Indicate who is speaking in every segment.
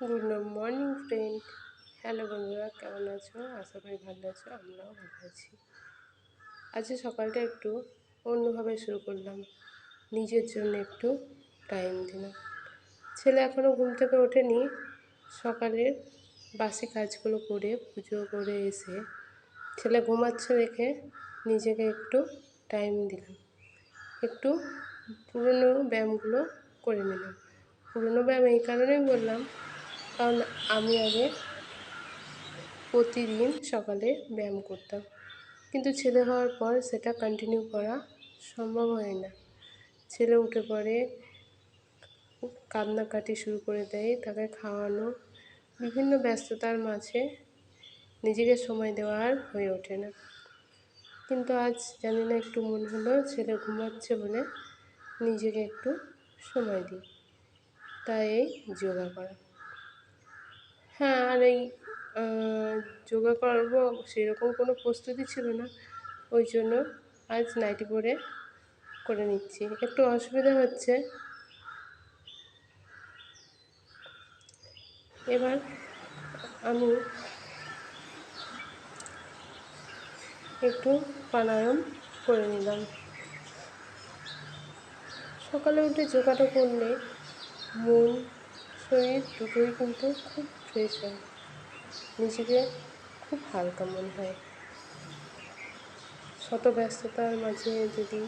Speaker 1: Good morning friend hello বন্ধুরা, কেমন আছো? আশা করি ভালো আছো, আমরাও ভালো আছি। আজকে সকালটা একটু অন্যভাবে শুরু করলাম। নিজের জন্য একটু টাইম দিলাম। ছেলে এখনও ঘুম থেকে ওঠেনি। সকালের বাসি কাজগুলো করে পুজো করে এসে ছেলে ঘুমাচ্ছে দেখে নিজেকে একটু টাইম দিলাম। একটু পুরনো ব্যায়ামগুলো করে নিলাম। পুরনো ব্যায়াম এই কারণেই বললাম কারণ আমি আগে প্রতিদিন সকালে ব্যায়াম করতাম। কিন্তু ছেলে হওয়ার পর সেটা কন্টিনিউ করা সম্ভব হয় না। ছেলে উঠে পড়ে, কান্নাকাটি শুরু করে দেয়, তাকে খাওয়ানো, বিভিন্ন ব্যস্ততার মাঝে নিজেকে সময় দেওয়া আর হয়ে ওঠে না। কিন্তু আজ জানি না একটু মনে হলো ছেলে ঘুমাচ্ছে বলে নিজেকে একটু সময় দিই। তাই এই যোগা করা। হ্যাঁ আর এই যোগা করব, সেরকম কোনো প্রস্তুতি ছিল না। ওই জন্য আজ নাইটি পরে করে নিচ্ছি। একটু অসুবিধা হচ্ছে। এবার আমি একটু প্রাণায়াম করে নিলাম। সকালে উঠে যোগাটা করলে মন, শরীর দুটোই কিন্তু খুব ফ্রেশ হয় নিজেকে খুব হালকা মনে হয়। শত ব্যস্ততার মাঝে যদি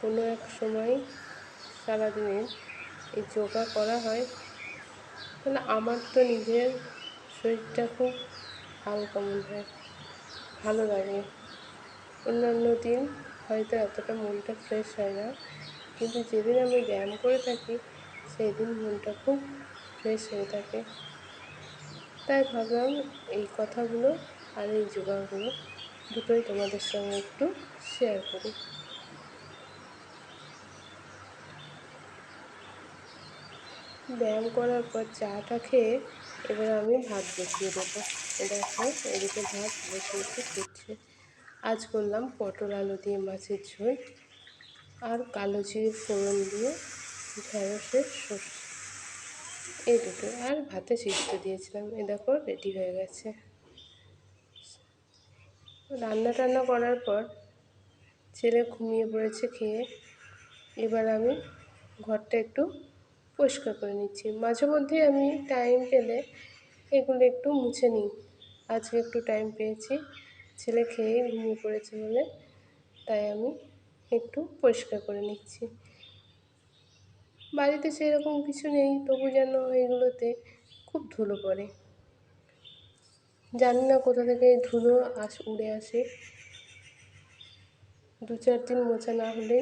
Speaker 1: কোনো এক সময় সারাদিনের এই যোগা করা হয়, তাহলে আমার তো নিজের শরীরটা খুব হালকা মনে হয়। ভালো লাগে। অন্যান্য দিন হয়তো এতটা মনটা ফ্রেশ হয় না, কিন্তু যেদিন আমি ব্যায়াম করে থাকি সেই দিন মনটা খুব ফ্রেশ হয়ে থাকে। তাই ভাবলাম এই কথাগুলো আর এই যোগাগুলো দুটোই তোমাদের সঙ্গে একটু শেয়ার করি। ব্যায়াম করার পর চাটা খেয়ে এবার আমি ভাত বসিয়ে দেবো। দেখো, এদিকে ভাত বসে বসে ফুটছে আজ করলাম পটল আলু দিয়ে মাছের ঝোল আর কালো জিরে ফোড়ন দিয়ে ঢেঁড়সের সর্ষে। এই দুটো আর ভাতে সিদ্ধ দিয়েছিলাম। এ দেখো রেডি হয়ে গেছে। রান্না টান্না করার পর ছেলে ঘুমিয়ে পড়েছে খেয়ে। এবার আমি ঘরটা একটু পরিষ্কার করে নিচ্ছি। মাঝে মধ্যে আমি টাইম পেলে এগুলো একটু মুছে নিই। আজকে একটু টাইম পেয়েছি। ছেলে খেয়ে ঘুমিয়ে পড়েছে বলে তাই আমি একটু পরিষ্কার করে নিচ্ছি। বাড়িতে সেরকম কিছু নেই, তবু যেন এগুলোতে খুব ধুলো পড়ে। জানি না কোথা থেকে ধুলো আস উড়ে আসে। দু চার দিন মোছা না হলে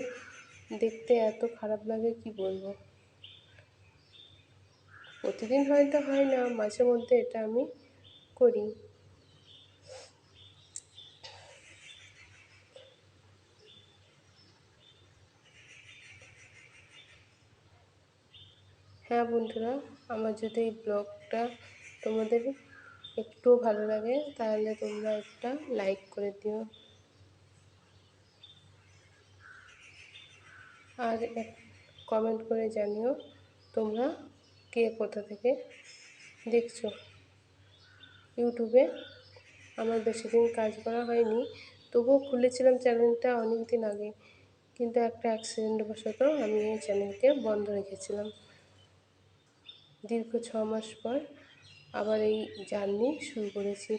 Speaker 1: দেখতে এত খারাপ লাগে, কি বলব? প্রতিদিন হয়তো হয় না, মাঝে মধ্যে এটা আমি করি। হ্যাঁ বন্ধুরা, আমার যদি এই ব্লগটা তোমাদের একটু ভালো লাগে, তাহলে তোমরা একটা লাইক করে দিও। আর কমেন্ট করে জানিও তোমরা কে কোথা থেকে দেখছ। ইউটিউবে আমার বেশি দিন কাজ করা হয়নি, তবুও খুলেছিলাম চ্যানেলটা অনেক দিন আগে, কিন্তু একটা অ্যাক্সিডেন্ট বশত আমি এই চ্যানেলকে বন্ধ রেখেছিলাম। দীর্ঘ ছ মাস পর আবার এই জার্নি শুরু করেছি।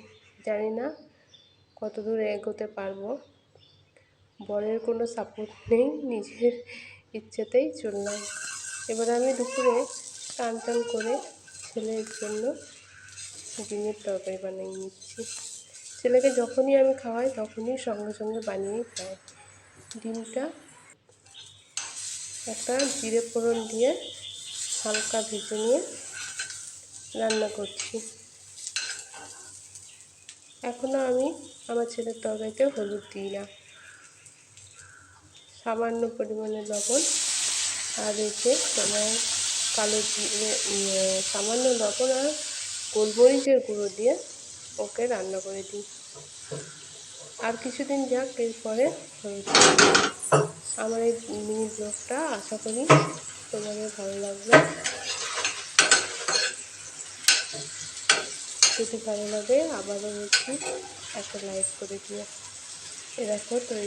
Speaker 1: জানি না কত দূর এগোতে পারব। বরের কোনো সাপোর্ট নেই, নিজের ইচ্ছেতেই চললাম। এবার আমি দুপুরে টান টান করে ছেলের জন্য ডিমের তরকারি বানিয়ে নিচ্ছি। ছেলেকে যখনই আমি খাওয়াই, তখনই সঙ্গে সঙ্গে বানিয়েই খাই। ডিমটা একটা জিরে ফোড়ন দিয়ে হালকা ভেজে নিয়ে রান্না করছি। এখনও আমি আমার ছেলের তরকারিতে হলুদ দিই না। সামান্য পরিমাণে লবণ আর এতে তোমার কালো জিরে সামান্য লবণ আর গোলমরিচের গুঁড়ো দিয়ে ওকে রান্না করে দিই। আর কিছুদিন যাক, এরপরে আমার এই মিনি ব্লগটা আশা করি তোমাদের ভালো লাগবে। কিছু ভালো লাগে আবারও বলছি একটা লাইক করে দিও। এরকম তৈরি